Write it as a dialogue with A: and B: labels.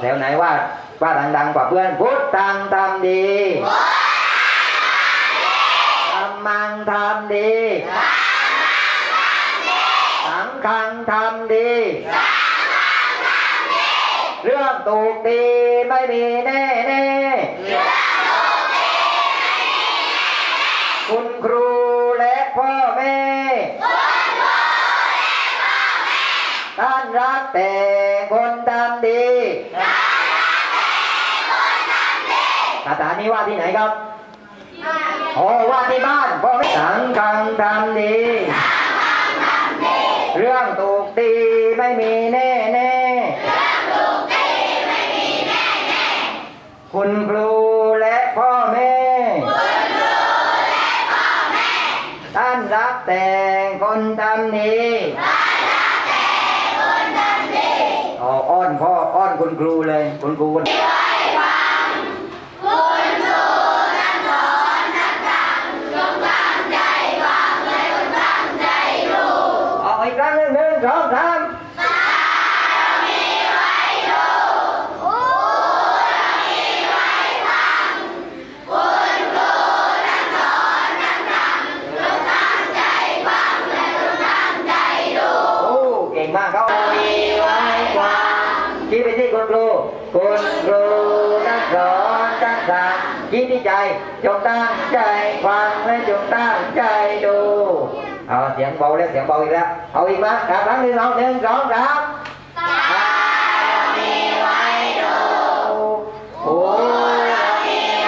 A: แถวไหนว่าว่าดังๆกว่าเพื่อนพุทธังทำดีธรรมังทำดี สังฆังทำดี เรื่องถูกดีไม่มีแน่แน่คุณครูและพ่อแม่ท่านรักแต่คนทำดี สถานีว่าที่ไหนครับโอ้ว่าที่บ้านพ่อแม่สังฆังทำดีเรื่องถูกดีไม่มีแน่แน่คุณครูและพ่อแม่ท่านรักแต่คนทำดีอ๋ออ้อนพ่ออ้อนคุณครูเลยคุณครูคน หนึ่งสองสามโอ้เก่งมากครับมีไว้ความคิดไปที่คุณครูคุณครูนักสอนนักสั่งคิดที่ใจจงตั้งใจฟังและจงตั้งใจดู เอาเสียงเบาแล้วเสียงเบาอีกแล้วเอาอีกมั้ยครั้งหนึ่งสองหนึ่งสองสามมีไว้ดูโอ้มีไ